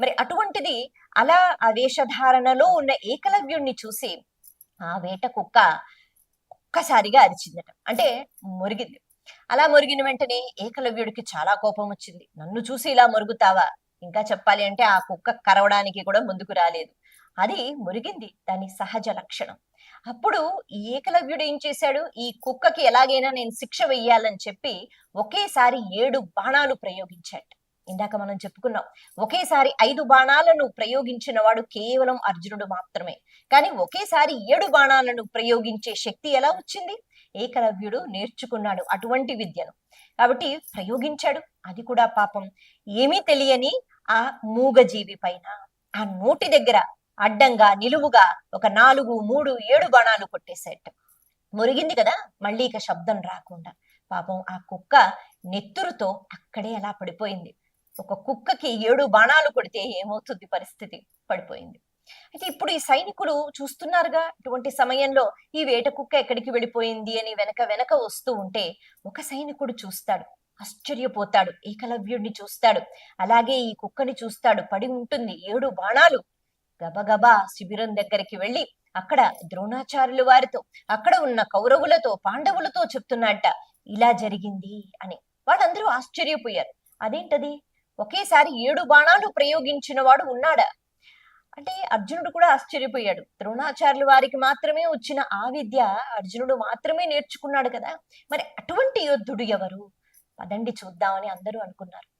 మరి అటువంటిది అలా ఆ వేషధారణలో ఉన్న ఏకలవ్యుణ్ణి చూసి ఆ వేట కుక్క ఒక్కసారిగా అరిచిందట. అంటే మురిగింది. అలా మురిగిన వెంటనే ఏకలవ్యుడికి చాలా కోపం వచ్చింది. నన్ను చూసి ఇలా మురుగుతావా? ఇంకా చెప్పాలి అంటే ఆ కుక్క కరవడానికి కూడా ముందుకు రాలేదు. అది మురిగింది. దాని సహజ లక్షణం. అప్పుడు ఈ ఏకలవ్యుడు ఏం చేశాడు? ఈ కుక్కకి ఎలాగైనా నేను శిక్ష వెయ్యాలని చెప్పి ఒకేసారి ఏడు బాణాలు ప్రయోగించాడు. ఇందాక మనం చెప్పుకున్నాం ఒకేసారి ఐదు బాణాలను ప్రయోగించిన వాడు కేవలం అర్జునుడు మాత్రమే. కానీ ఒకేసారి ఏడు బాణాలను ప్రయోగించే శక్తి ఎలా వచ్చింది? ఏకలవ్యుడు నేర్చుకున్నాడు అటువంటి విద్యను. కాబట్టి ప్రయోగించాడు అది కూడా పాపం. ఏమీ తెలియని ఆ మూగజీవి పైన ఆ నోటి దగ్గర అడ్డంగా నిలువుగా ఒక నాలుగు మూడు ఏడు బాణాలు కొట్టేసేట మురిగింది కదా మళ్ళీ ఇక శబ్దం రాకుండా. పాపం ఆ కుక్క నెత్తురుతో అక్కడే అలా పడిపోయింది. ఒక కుక్కకి ఏడు బాణాలు కొడితే ఏమవుతుంది పరిస్థితి? పడిపోయింది. అయితే ఇప్పుడు ఈ సైనికుడు చూస్తున్నారుగా ఇటువంటి సమయంలో ఈ వేట కుక్క ఎక్కడికి వెళ్ళిపోయింది అని వెనక వెనక వస్తూ ఉంటే ఒక సైనికుడు చూస్తాడు. ఆశ్చర్యపోతాడు. ఏకలవ్యుడిని చూస్తాడు. అలాగే ఈ కుక్కని చూస్తాడు. పడి ఉంటుంది. ఏడు బాణాలు. గబగబా శిబిరం దగ్గరికి వెళ్ళి అక్కడ ద్రోణాచార్యుల వారితో అక్కడ ఉన్న కౌరవులతో పాండవులతో చెప్తున్నట్ట ఇలా జరిగింది అని. వాళ్ళందరూ ఆశ్చర్యపోయారు. అదేంటది? ఒకేసారి ఏడు బాణాలు ప్రయోగించిన వాడు ఉన్నాడా? అంటే అర్జునుడు కూడా ఆశ్చర్యపోయాడు. ద్రోణాచార్యులు వారికి మాత్రమే వచ్చిన ఆ విద్య అర్జునుడు మాత్రమే నేర్చుకున్నాడు కదా. మరి అటువంటి యోధుడు ఎవరు? పదండి చూద్దామని అందరూ అనుకున్నారు.